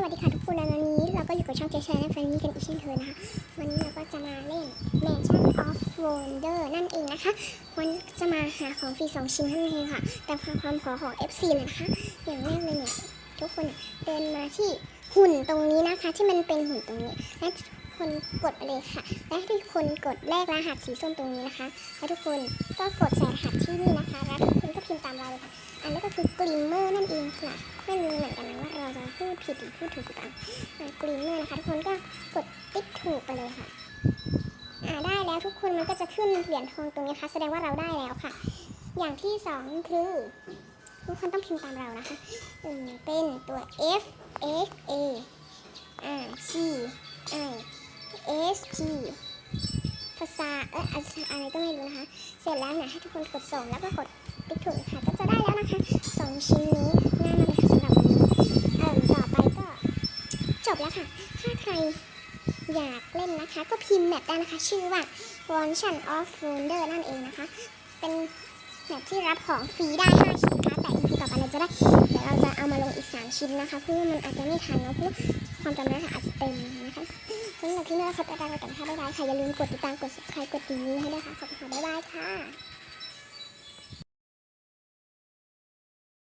สวัสดีค่ะทุกคนและวันนี้เราก็อยู่กับช่องเจชและแฟนนี่กันอีกเช่นเคยนะคะ วันนี้เราก็จะมาเล่น Mansion of Wonder นั่นเองนะคะ วันจะมาหาของฟรีสองชิ้นนั่นเองค่ะตามความขอของ FC เลยนะคะ อย่างแรกเลยเนี่ยทุกคนเดินมาที่หุ่นตรงนี้นะคะ ที่มันเป็นหุ่นตรงนี้และคนกดเลยค่ะ และทุกคนกดแลกรหัสสีส้มตรงนี้นะคะ แล้วทุกคนก็กดใส่รหัสที่นี่นะคะแล้วทุก พิมพ์ตามเราเลยค่ะ อันนี้ก็คือกลิมเมอร์นั่นเองค่ะ ไม่รู้เหมือนกันนะว่าเราจะพูดผิดหรือพูดถูกหรือเปล่ากลิมเมอร์นะคะทุกคนก็กดติ๊กถูกไปเลยค่ะ อ่าได้แล้วทุกคนมันก็จะขึ้นเหรียญทองตรงนี้ค่ะแสดงว่าเราได้แล้วค่ะ อย่างที่สองคือทุกคนต้องพิมพ์ตามเรานะคะเป็นตัว F X A R G I S T ภาษาเอออะไรก็ไม่รู้นะคะ เสร็จแล้วเนี่ยให้ทุกคนกดส่งแล้วก็กด ติ๊กถูกค่ะก็จะได้แล้วนะคะสองชิ้นนี้ง่ายมากเลยค่ะสำหรับวันนี้เอ่อต่อไปก็จบแล้วค่ะ ถ้าใครอยากเล่นนะคะ ก็พิมพ์แบบได้นะคะ ชื่อว่า w a n c h a n of Wonder นั่นเองนะคะ เป็นแบบที่รับของฟรีได้ 5 ชิ้นค่ะแต่อีพีต่อไปเราจะได้เดี๋ยวเราจะเอามาลงอีก 3 ชิ้นนะคะ เพราะว่ามันอาจจะไม่ทันเนาะเพราะว่าความจำนะคะอาจจะเต็มนะคะสำหรับที่นี่เราขอตัวลาไปก่อนค่ะบ๊ายบายค่ะอย่าลืมกดติดตามกด subscribe กดดีนี้ให้ด้วยค่ะขอบคุณค่ะบ๊ายบายค่ะ